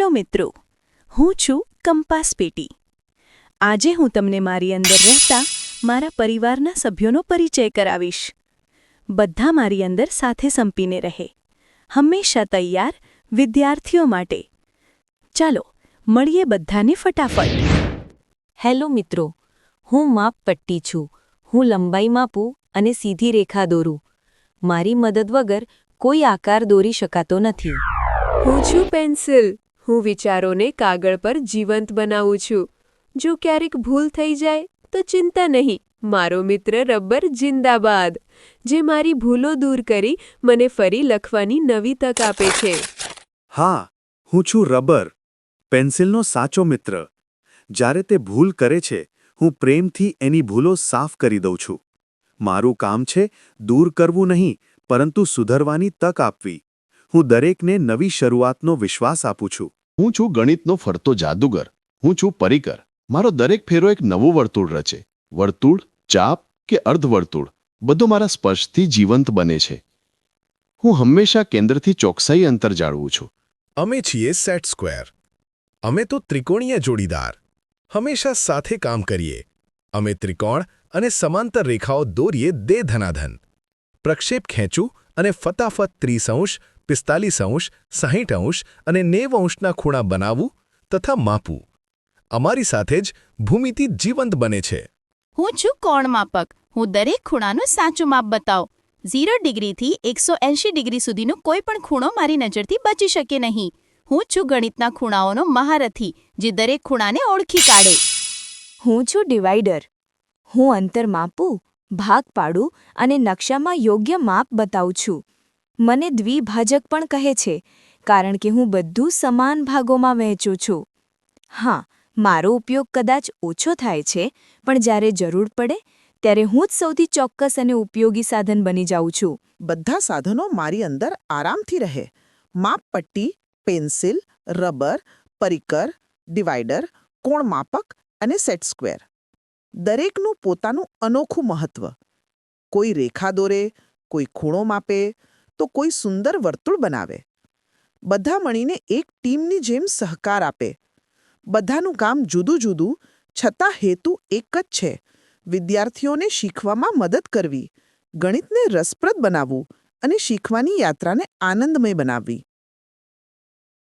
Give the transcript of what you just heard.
Hello મિત્રો, હું છું કંપાસ પેટી. આજે હું તમને મારી અંદર રહેતા મારા પરિવારના સભ્યોનો પરિચય કરાવીશ. બધા મારી અંદર સાથે સંપીને રહે. હંમેશા તૈયાર વિદ્યાર્થીઓ માટે. ચાલો, મળીએ બધાને ફટાફટ. હેલો મિત્રો, હું માપ પટ્ટી છું. હું લંબાઈ માપું અને સીધી રેખા દોરું. મારી મદદ વગર કોઈ આકાર દોરી શકાતો નથી. હું છું પેન્સિલ. હું વિચારોને કાગળ પર જીવંત બનાવું છું. જો ક્યારેક ભૂલ થઈ જાય, તો ચિંતા નહીં. મારો મિત્ર રબર જિંદાબાદ, જે મારી ભૂલો દૂર કરી મને ફરી લખવાની નવી તક આપે છે. હા, હું છું રબર પેન્સિલનો સાચો મિત્ર. જ્યારે તે ભૂલ કરે છે, હું પ્રેમથી એની ભૂલો સાફ કરી દઉં છું. મારું કામ છે દૂર કરવું નહીં, પરંતુ સુધરવાની તક આપવી. હું દરેકને નવી શરૂઆતનો વિશ્વાસ આપું છું. હું છું ગણિતનો ફરતો જાદુગર, હું છું પરિકર. મારો દરેક ફેરો એક નવું વર્તુળ રચે. વર્તુળ, ચાપ કે અર્ધવર્તુળ, બધું મારા સ્પર્શથી જીવંત બને છે. હું હંમેશા કેન્દ્રથી ચોકસાઈ અંતર જાળવું છું. અમે છીએ સેટ સ્ક્વેર. અમે તો ત્રિકોણીય જોડીદાર. હંમેશા સાથે કામ કરીએ. અમે ત્રિકોણ અને સમાંતર રેખાઓ દોરીએ દે ધનાધન. પ્રક્ષેપ ખેંચું અને ફતાફત ત્રીસ અંશ પિસ્તાલીસ અંશ સાહીઠ અંશ અને નેવ અંશના ખૂણા બનાવવું તથા માપવું. અમારી સાથે જ ભૂમિતિ જીવંત બને છે. હું છું કોણ માપક? હું દરેક ખૂણાનું સાચું માપ બતાવ. ઝીરો ડિગ્રીથી એકસો એંશી ડિગ્રી સુધીનો કોઈ પણ ખૂણો મારી નજરથી બચી શકે નહીં. હું છું ગણિતના ખૂણાઓનો મહારથી જે દરેક ખૂણાને ઓળખી કાઢે. હું છું ડિવાઈડર. હું અંતર માપું ભાગ પાડું અને નકશામાં યોગ્ય માપ બતાવું છું. મને દ્વિભાજક પણ કહે છે, કારણ કે હું બધું સમાન ભાગોમાં વહેંચું છું. હા, મારો ઉપયોગ કદાચ ઓછો થાય છે, પણ જ્યારે જરૂર પડે, ત્યારે હું જ સૌથી ચોક્કસ અને ઉપયોગી સાધન બની જાઉં છું. બધા સાધનો મારી અંદર આરામથી રહે. માપપટ્ટી પેન્સિલ, રબર, પરિકર ડિવાઈડર કોણ માપક અને સેટ સ્ક્વેર. દરેકનું પોતાનું અનોખું મહત્વ. કોઈ રેખા દોરે, કોઈ ખૂણો માપે, તો કોઈ સુંદર વર્તુળ બનાવે. બધા મળીને એક ટીમની જેમ સહકાર આપે. બધાનું કામ જુદું જુદું, છતાં હેતુ એક જ છે. વિદ્યાર્થીઓને શીખવામાં મદદ કરવી, ગણિતને રસપ્રદ બનાવવું અને શીખવાની યાત્રાને આનંદમય બનાવવી.